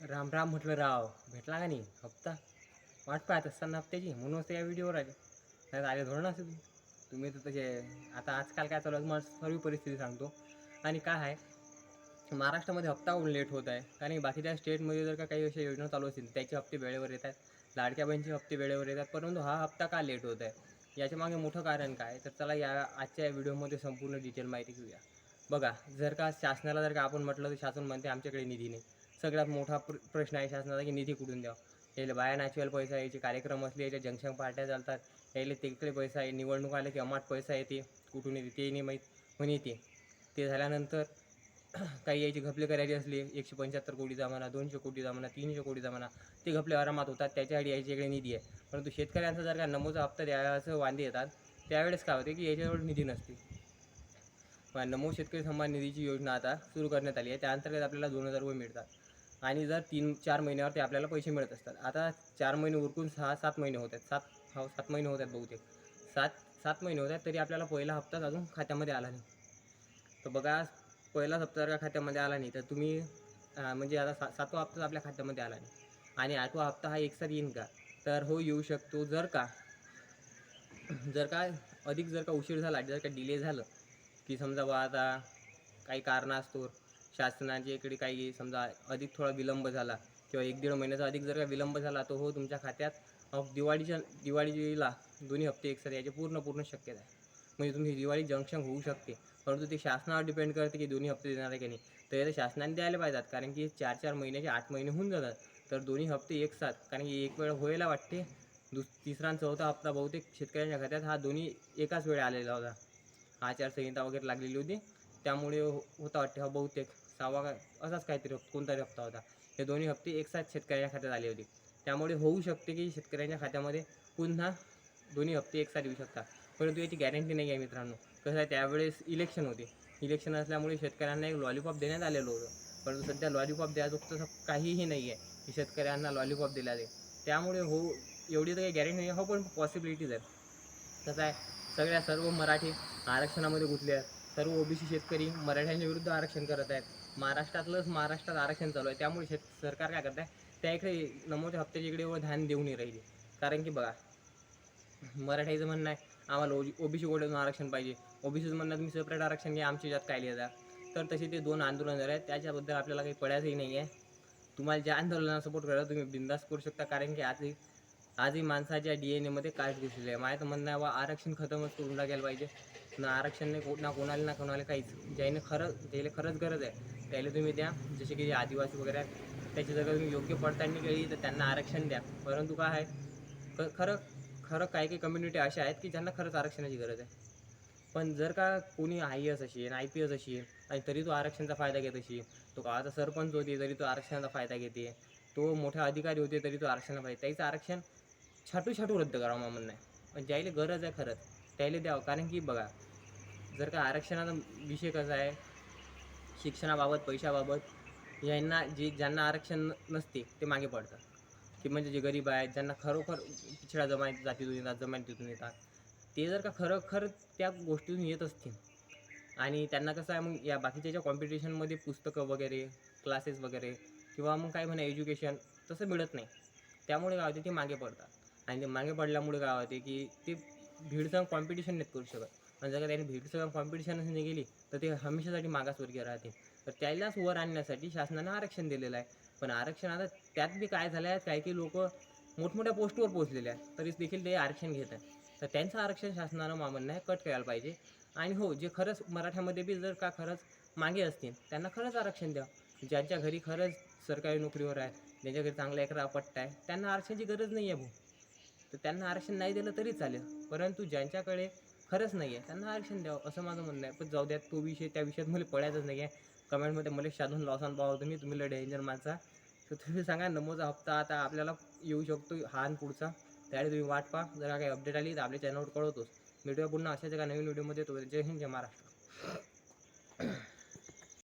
राम राम म्हटलं राव. भेटला का नाही? हप्ता? वाट पाहत असताना हप्त्याची. म्हणूनच तर या व्हिडिओवर आले. नाही आले धोरण असेल तुम्ही. तुम्ही तर तसे आता आजकाल काय चालू आहे? मला सर्व परिस्थिती सांगतो. आणि काय आहे? महाराष्ट्रामध्ये हप्ता होऊन लेट होत आहे. कारण की बाकीच्या स्टेटमध्ये जर का काही अशा योजना चालू असतील त्याचे हप्ते वेळेवर येत आहेत लाडक्या बहिणीचे हप्ते वेळेवर येतात. परंतु हा हप्ता का लेट होत आहे? याच्या मागे मोठं कारण काय? तर चला या आजच्या या व्हिडिओमध्ये संपूर्ण डिटेल माहिती घेऊया. बघा जर का शासनाला जर का आपण म्हटलं तर शासन म्हणते आमच्याकडे निधी नाही. सगळ्यात मोठा प्र प्रश्न आहे शासनाचा की निधी कुठून द्यावा? यायला बाया नॅच्युअल पैसा याचे कार्यक्रम असले याच्या जंक्शन पार्ट्या चालतात. यायला तिकडे पैसा आहे निवडणूक आले की अमाट पैसा येते. कुठून येते ते नाही माहीत. पण येते. ते झाल्यानंतर काही यायचे घपले करायची असली एकशे पंच्याहत्तर कोटी जमाना दोनशे कोटी जमाना तीनशे कोटी जमाना ते घपले आरामात होतात. त्याच्यासाठी याच्याकडे निधी आहे. परंतु शेतकऱ्यांचा जर का नमोचा हप्ता द्यायचं वांदे येतात त्यावेळेस काय होते की याच्याजवळ निधी नसते. नमो शेतकरी सन्मान निधीची योजना आता सुरू करण्यात आली आहे. त्या अंतर्गत आपल्याला दोन हजार रुपये मिळतात. आणि जर तीन चार महिन्यावर ते आपल्याला पैसे मिळत असतात. आता चार महिने उरकून सहा सात महिने होत आहेत. सात हो सात महिने होत आहेत बहुतेक. सात सात महिने होत आहेत तरी आपल्याला पहिला हप्ताच अजून खात्यामध्ये आला नाही. तर बघा पहिलाच हप्ता जर का खात्यामध्ये आला नाही तर तुम्ही म्हणजे आता सा सातवा हप्ताच आपल्या खात्यामध्ये आला नाही. आणि आठवा हप्ता हा एकसाथ येईन का? तर हो येऊ शकतो. जर का जर का अधिक जर का उशीर झाला जर का डिले झालं की समजा बा आता काही कारणास्तोर शासनाच्या इकडे काही समजा अधिक थोडा विलंब झाला किंवा एक दीड महिन्याचा अधिक जर का विलंब झाला तर हो तुमच्या खात्यात. दिवाळीच्या दिवाळीला दोन्ही हप्ते एकसाथ याची पूर्ण पूर्ण शक्यता आहे. म्हणजे तुमची दिवाळी जंक्शन होऊ शकते. परंतु ते शासनावर डिपेंड करते की दोन्ही हप्ते देणार आहे की नाही. तर शासनाने द्यायला पाहिजेत. कारण की चार चार महिन्याचे आठ महिने होऊन जातात. तर दोन्ही हप्ते एकसाथ कारण की एक वेळ व्हायला वाटते. दुस तिसरा आणि चौथा हप्ता बहुतेक शेतकऱ्यांच्या खात्यात हा दोन्ही एकाच वेळा आलेला होता. आचारसंहिता वगैरे लागलेली होती. त्यामुळे हो-, होता वाटते हा बहुतेक. सहावा का असाच काहीतरी हप- कोणतातरी हप्ता होता. हे दोन्ही हप्ते एकसाथ शेतकऱ्यांच्या खात्यात आले होते. त्यामुळे होऊ शकते की शेतकऱ्यांच्या खात्यामध्ये पुन्हा दोन्ही हप्ते एकसाथ येऊ शकतात. परंतु याची गॅरंटी नाही आहे मित्रांनो. कसं आहे त्यावेळेस इलेक्शन होते. इलेक्शन असल्यामुळे शेतकऱ्यांना एक लॉलीपॉप देण्यात आलेलं होतं. परंतु सध्या लॉलीपॉप द्यायचं तसं काहीही नाही आहे. की शेतकऱ्यांना लॉलीपॉप दिला जाईल. त्यामुळे हो एवढी तर काही गॅरंटी नाही हो पण पॉसिबिलिटीज आहेत. कसं आहे सगळ्या सर्व मराठी आरक्षणामध्ये गुंतले आहेत. सर्व ओबीसी शेतकरी मराठ्यांच्या विरुद्ध आरक्षण करत आहेत. महाराष्ट्रातलंच महाराष्ट्रात आरक्षण चालू आहे. त्यामुळे शेत सरकार काय करत आहे त्या इकडे नमोच्या हप्त्याच्या इकडे व ध्यान देऊ नाही राहिले. कारण की बघा मराठीचं म्हणणं आहे आम्हाला ओबी ओबीसी कोड्यातून आरक्षण पाहिजे. ओबीसीचं म्हणणं तुम्ही सेपरेट आरक्षण घ्या आमच्या ज्यात काय लिहिता तर तसे ते दोन आंदोलन झाले आहेत. त्याच्याबद्दल आपल्याला काही पडायचंही नाही आहे. तुम्हाला ज्या आंदोलनाला सपोर्ट करा तुम्ही बिंदास करू शकता. कारण की आजही आजही माणसाच्या डी एन एमध्ये काहीच घुसलेलं आहे माझं म्हणणं आहे बा आरक्षण खतमच करून टाकायला पाहिजे. ना आरक्षण नाही को- ना कोणाला ना कोणाला काहीच. ज्याने खरं ज्याला खरंच गरज आहे त्याला तुम्ही द्या. जसे की जे आदिवासी वगैरे आहेत त्याची जर तुम्ही योग्य पडताळणी केली तर त्यांना आरक्षण द्या. परंतु काय आहे ख खरं खरं काही काही कम्युनिटी अशा आहेत की ज्यांना खरंच आरक्षणाची गरज आहे. पण जर का कोणी आय एस असेल आय पी एस असेल आणि तरी तो आरक्षणाचा फायदा घेत अशी तो गावाचा सरपंच होते तरी तो आरक्षणाचा फायदा घेते. तो मोठा अधिकारी होते तरी तो आरक्षणाचा फायदा त्याचं आरक्षण छाटू छाटू रद्द करावं मला म्हणणं आहे. पण ज्याला गरज आहे खरंच त्याला द्यावं. कारण की बघा जर का आरक्षणाचा विषय कसा आहे शिक्षणाबाबत पैशाबाबत यांना जे ज्यांना आरक्षण नसते ते मागे पडतात. की म्हणजे जे गरीब आहेत ज्यांना खरोखर पिछडा जमात जातीतून येतात जमातीतून येतात. ते जर का खरोखर त्या गोष्टीतून येत असतील आणि त्यांना कसं आहे मग या बाकीच्या ज्या कॉम्पिटिशनमध्ये पुस्तकं वगैरे क्लासेस वगैरे किंवा मग काय म्हणा एज्युकेशन तसं मिळत नाही. त्यामुळे काय होते ते मागे पडतात. आणि ते मागे पडल्यामुळे काय होते की ते भीडसंग कॉम्पिटिशन नाहीत करू शकत. आणि जर त्यांनी भेटू सगळं कॉम्पिटिशनच नाही गेली तर ते हमेशासाठी मागासवर्गीय राहतील तर त्यालाच वर आणण्यासाठी शासनानं आरक्षण दिलेलं आहे. पण आरक्षण आता त्यात बी काय झालं आहे काही काही लोक मोठमोठ्या पोस्टवर पोहोचलेले आहेत तरीच देखील ते आरक्षण घेत आहेत. तर त्यांचं आरक्षण शासनानं मामांना आहे कट करायला पाहिजे. आणि हो जे खरंच मराठ्यामध्ये बी जर का खरंच मागे असतील त्यांना खरंच आरक्षण द्या. ज्यांच्या घरी खरंच सरकारी नोकरीवर आहे ज्यांच्या घरी चांगला एकरा पट्टा आहे त्यांना आरक्षणाची गरज नाही आहे भाऊ तर त्यांना आरक्षण नाही दिलं तरी चालेल. परंतु ज्यांच्याकडे खरंच नाही आहे त्यांना आरक्षण द्यावं असं माझं म्हणणं आहे. पण जाऊ द्या तो विषय त्या विषयात मला पडायचंच नाही आहे कमेंटमध्ये मला शाधून लॉसान पाहा तुम्ही तुम्ही लय डेंजर माणसा तर तुम्ही सांगा नमोचा हप्ता आता आपल्याला येऊ शकतो हा आणि पुढचा. त्यावेळी तुम्ही वाट पहा. जर काही अपडेट आली तर आपल्या चॅनलवर कळवतोच. व्हिडिओ पुन्हा अशाच एका नवीन व्हिडिओमध्ये तो जय हिंद जय महाराष्ट्र.